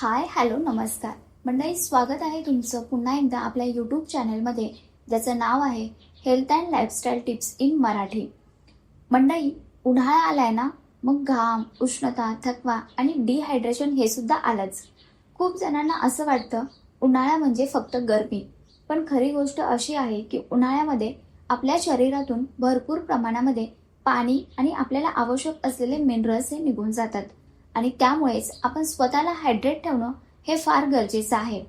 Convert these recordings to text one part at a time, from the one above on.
Hi hello नमस्कार. मंडळी स्वागत आहे तुमचं पुन्हा एकदा आपल्या यूट्यूब चॅनलमध्ये ज्याचं नाव आहे health and lifestyle tips in Marathi मंडळी उन्हाळा आलाय ना मग घाम उष्णता थकवा आणि डिहायड्रेशन हे सुद्धा आलंच. खूप जणांना असं वाटतं उन्हाळा म्हणजे फक्त गरमी. पण खरी गोष्ट अशी आहे की उन्हाळ्यामध्ये आपल्या शरीरातून भरपूर प्रमाणामध्ये पाणी आणि आपल्याला आवश्यक असलेले मिनरल्स हे निघून जातात. आणि त्यामुळेच आपण स्वतःला हायड्रेट ठेवणं हे फार गरजेचं आहे.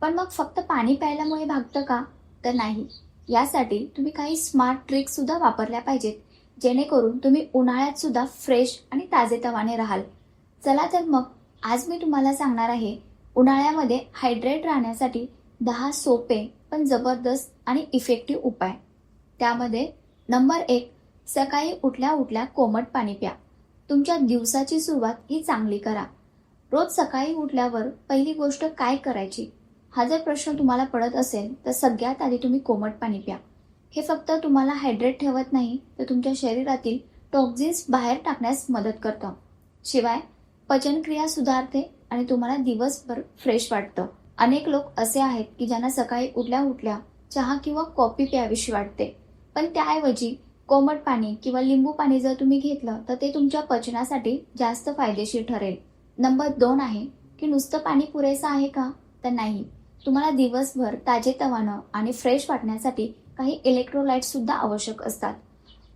पण मग फक्त पाणी प्यायल्यामुळे भागतं का? तर नाही. यासाठी तुम्ही काही स्मार्ट ट्रिक्ससुद्धा वापरल्या पाहिजेत जेणेकरून तुम्ही उन्हाळ्यात सुद्धा फ्रेश आणि ताजेतवाने राहाल. चला तर मग आज मी तुम्हाला सांगणार आहे उन्हाळ्यामध्ये हायड्रेट राहण्यासाठी दहा सोपे पण जबरदस्त आणि इफेक्टिव्ह उपाय. त्यामध्ये नंबर एक सकाळी उठल्या उठल्या कोमट पाणी प्या. तुमच्या दिवसाची सुरुवात ही चांगली करा. रोज सकाळी उठल्यावर पहिली गोष्ट काय करायची? हा जर प्रश्न तुम्हाला पडत असेल तर सगळ्यात आधी तुम्ही कोमट पाणी प्या. हे फक्त तुम्हाला हायड्रेट ठेवत नाही तर तुमच्या शरीरातील टॉक्झिन्स बाहेर टाकण्यास मदत करतं. शिवाय पचनक्रिया सुधारते आणि तुम्हाला दिवसभर फ्रेश वाटतं. अनेक लोक असे आहेत की ज्यांना सकाळी उठल्या उठल्या चहा किंवा कॉफी प्यावीशी वाटते. पण त्याऐवजी कोमट पाणी किंवा लिंबू पाणी जर तुम्ही घेतलं तर ते तुमच्या पचनासाठी जास्त फायदेशीर ठरेल. नंबर दोन आहे की नुसतं पाणी पुरेसं आहे का? तर नाही. तुम्हाला दिवसभर ताजेतवानं आणि फ्रेश वाटण्यासाठी काही इलेक्ट्रोलाइट सुद्धा आवश्यक असतात.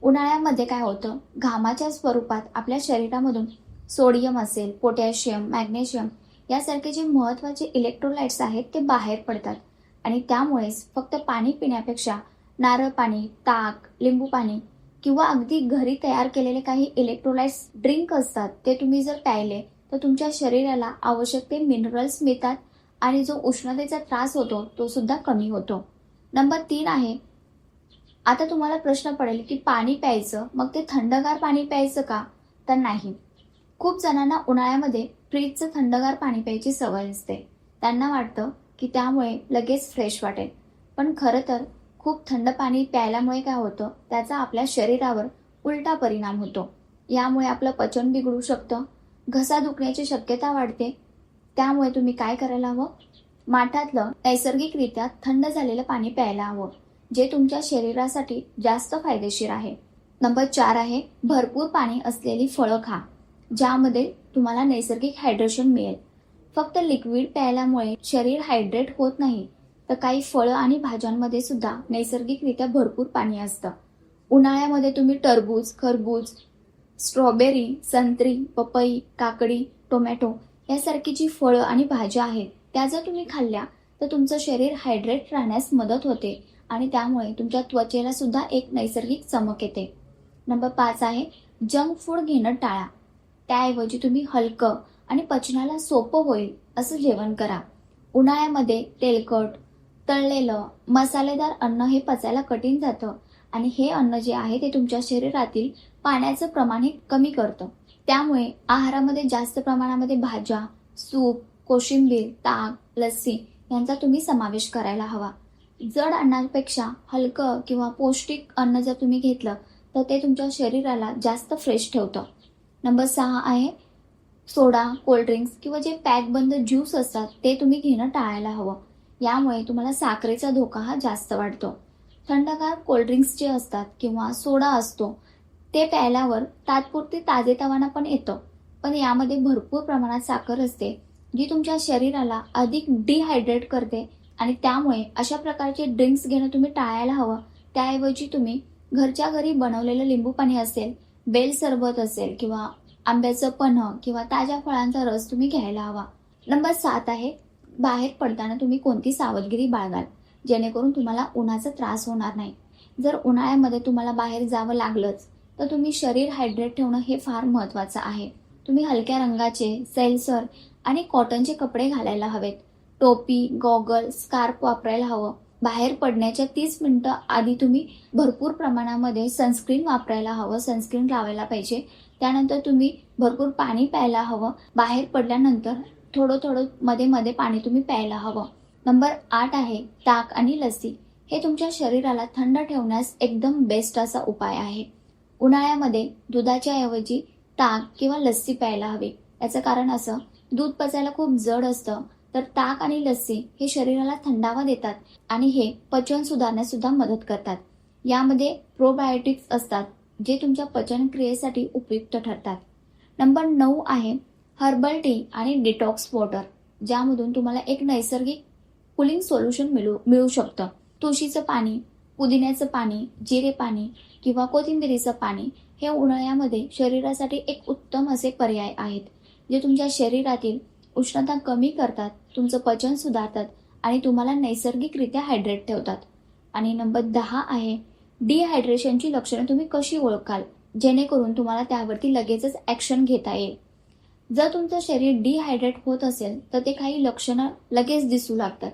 उन्हाळ्यामध्ये काय होतं? घामाच्या स्वरूपात आपल्या शरीरामधून सोडियम असेल पोटॅशियम मॅग्नेशियम यासारखे जे महत्त्वाचे इलेक्ट्रोलाइट्स आहेत ते बाहेर पडतात. आणि त्यामुळेच फक्त पाणी पिण्यापेक्षा नारळ पाणी ताक लिंबू पाणी किंवा अगदी घरी तयार केलेले काही इलेक्ट्रोलाइट्स ड्रिंक असतात ते तुम्ही जर प्यायले तर तुमच्या शरीराला आवश्यक ते मिनरल्स मिळतात आणि जो उष्णतेचा त्रास होतो तो सुद्धा कमी होतो. नंबर तीन आहे आता तुम्हाला प्रश्न पडेल की पाणी प्यायचं मग ते थंडगार पाणी प्यायचं का? तर नाही. खूप जणांना उन्हाळ्यामध्ये फ्रीजचं थंडगार पाणी प्यायची सवय असते. त्यांना वाटतं की त्यामुळे लगेच फ्रेश वाटेल. पण खरं तर खूप थंड पाणी प्यायल्यामुळे काय होतं? त्याचा आपल्या शरीरावर उलटा परिणाम होतो. यामुळे आपलं पचन बिघडू शकतं. घसा दुखण्याची शक्यता वाढते. त्यामुळे तुम्ही काय करायला हवं? माठातलं नैसर्गिकरित्या थंड झालेलं पाणी प्यायला हवं जे तुमच्या शरीरासाठी जास्त फायदेशीर आहे. नंबर चार आहे भरपूर पाणी असलेली फळं खा ज्यामध्ये तुम्हाला नैसर्गिक हायड्रेशन मिळेल. फक्त लिक्विड प्यायल्यामुळे शरीर हायड्रेट होत नाही. तर काही फळं आणि भाज्यांमध्ये सुद्धा नैसर्गिकरित्या भरपूर पाणी असतं. उन्हाळ्यामध्ये तुम्ही टरबूज खरबूज स्ट्रॉबेरी संत्री पपई काकडी टोमॅटो यासारखी जी फळं आणि भाज्या आहेत त्या जर तुम्ही खाल्ल्या तर तुमचं शरीर हायड्रेट राहण्यास मदत होते आणि त्यामुळे तुमच्या त्वचेला सुद्धा एक नैसर्गिक चमक येते. नंबर पाच आहे जंक फूड घेणं टाळा. त्याऐवजी तुम्ही हलकं आणि पचनाला सोपं होईल असं जेवण करा. उन्हाळ्यामध्ये तेलकट तळलेलं मसालेदार अन्न हे पचायला कठीण जातं. आणि हे अन्न जे आहे ते तुमच्या शरीरातील पाण्याचं प्रमाण हे कमी करतं. त्यामुळे आहारामध्ये जास्त प्रमाणामध्ये भाज्या सूप कोशिंबीर ताक लस्सी यांचा तुम्ही समावेश करायला हवा. जड अन्नापेक्षा हलकं किंवा पौष्टिक अन्न जर तुम्ही घेतलं तर ते तुमच्या शरीराला जास्त फ्रेश ठेवतं. नंबर सहा आहे सोडा कोल्ड्रिंक्स किंवा जे पॅकबंद ज्यूस असतात ते तुम्ही घेणं टाळायला हवं. यामुळे तुम्हाला साखरेचा धोका हा जास्त वाढतो. थंडगार कोल्ड्रिंक्स जे असतात किंवा सोडा असतो ते प्यायल्यावर तात्पुरती ताजेतवाना पण येतं. पण यामध्ये भरपूर प्रमाणात साखर असते जी तुमच्या शरीराला अधिक डिहायड्रेट करते आणि त्यामुळे अशा प्रकारचे ड्रिंक्स घेणं तुम्ही टाळायला हवं. त्याऐवजी तुम्ही घरच्या घरी बनवलेलं लिंबू पाणी असेल बेल सरबत असेल किंवा आंब्याचं पन्ह किंवा ताज्या फळांचा रस तुम्ही घ्यायला हवा. नंबर सात आहे बाहेर पडताना तुम्ही कोणती सावधगिरी बाळगाल? जेणेकरून तुम्हाला उन्हाचा त्रास होणार नाही. जर उन्हाळ्यामध्ये तुम्हाला बाहेर जावं लागलंच तर तुम्ही शरीर हायड्रेट ठेवणं हे फार महत्त्वाचं आहे. तुम्ही हलक्या रंगाचे सैलसर आणि कॉटनचे कपडे घालायला हवेत. टोपी गॉगल स्कार्फ वापरायला हवं. बाहेर पडण्याच्या तीस मिनिटं आधी तुम्ही भरपूर प्रमाणामध्ये सनस्क्रीन वापरायला हवं सनस्क्रीन लावायला पाहिजे. त्यानंतर तुम्ही भरपूर पाणी प्यायला हवं. बाहेर पडल्यानंतर थोडं थोडं मध्ये मध्ये पाणी तुम्ही प्यायला हवं. नंबर आठ आहे ताक आणि लस्सी. हे तुमच्या शरीराला थंड ठेवण्यास एकदम बेस्ट असा उपाय आहे. उन्हाळ्यामध्ये दुधाच्या ऐवजी ताक किंवा लस्सी प्यायला हवी. याचं कारण असं दूध पचायला खूप जड असतं तर ताक आणि लस्सी हे शरीराला थंडावा देतात आणि हे पचन सुधारण्यास सुद्धा मदत करतात. यामध्ये प्रोबायोटिक्स असतात जे तुमच्या पचन क्रियेसाठी उपयुक्त ठरतात. नंबर नऊ आहे हर्बल टी आणि डिटॉक्स वॉटर ज्यामधून तुम्हाला एक नैसर्गिक कुलिंग सोल्युशन मिळू मिळू शकतं. तुळशीचं पाणी पुदिन्याचं पाणी जिरे पाणी किंवा कोथिंबिरीचं पाणी हे उन्हाळ्यामध्ये शरीरासाठी एक उत्तम असे पर्याय आहेत जे तुमच्या शरीरातील उष्णता कमी करतात तुमचं पचन सुधारतात आणि तुम्हाला नैसर्गिकरित्या हायड्रेट ठेवतात. आणि नंबर दहा आहे डिहायड्रेशनची लक्षणं तुम्ही कशी ओळखाल? जेणेकरून तुम्हाला त्यावरती लगेचच ॲक्शन घेता येईल. जर तुमचं शरीर डिहायड्रेट होत असेल तर ते काही लक्षणं लगेच दिसू लागतात.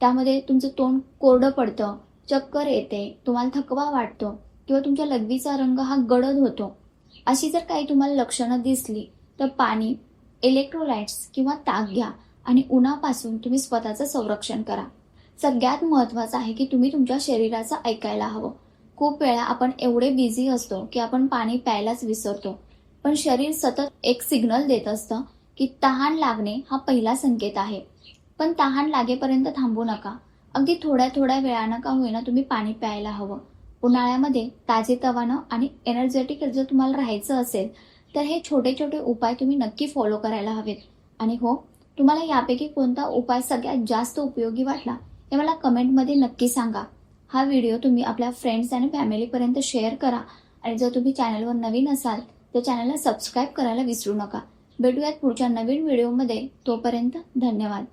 त्यामध्ये तुमचं तोंड कोरडं पडतं चक्कर येते तुम्हाला थकवा वाटतो किंवा तुमच्या लघवीचा रंग हा गडद होतो. अशी जर काही तुम्हाला लक्षणं दिसली तर पाणी इलेक्ट्रोलाइट्स किंवा ताक घ्या आणि उन्हापासून तुम्ही स्वतःचं संरक्षण करा. सगळ्यात महत्त्वाचं आहे की तुम्ही तुमच्या शरीराचं ऐकायला हवं. खूप वेळा आपण एवढे बिझी असतो की आपण पाणी प्यायलाच विसरतो. पण शरीर सतत एक सिग्नल देत असतं की तहान लागणे हा पहिला संकेत आहे. पण तहान लागेपर्यंत थांबू नका. अगदी थोड्या थोड्या वेळानं का होईना तुम्ही पाणी प्यायला हवं. उन्हाळ्यामध्ये ताजेतवानं आणि एनर्जेटिक जर तुम्हाला राहायचं असेल तर हे छोटे छोटे उपाय तुम्ही नक्की फॉलो करायला हवेत. आणि हो तुम्हाला यापैकी कोणता उपाय सगळ्यात जास्त उपयोगी वाटला हे मला कमेंटमध्ये नक्की सांगा. हा व्हिडिओ तुम्ही आपल्या फ्रेंड्स आणि फॅमिलीपर्यंत शेअर करा. आणि जर तुम्ही चॅनलवर नवीन असाल तर चॅनलला सबस्क्राईब करायला विसरू नका. भेटूयात पुढच्या नवीन व्हिडिओमध्ये. तोपर्यंत धन्यवाद.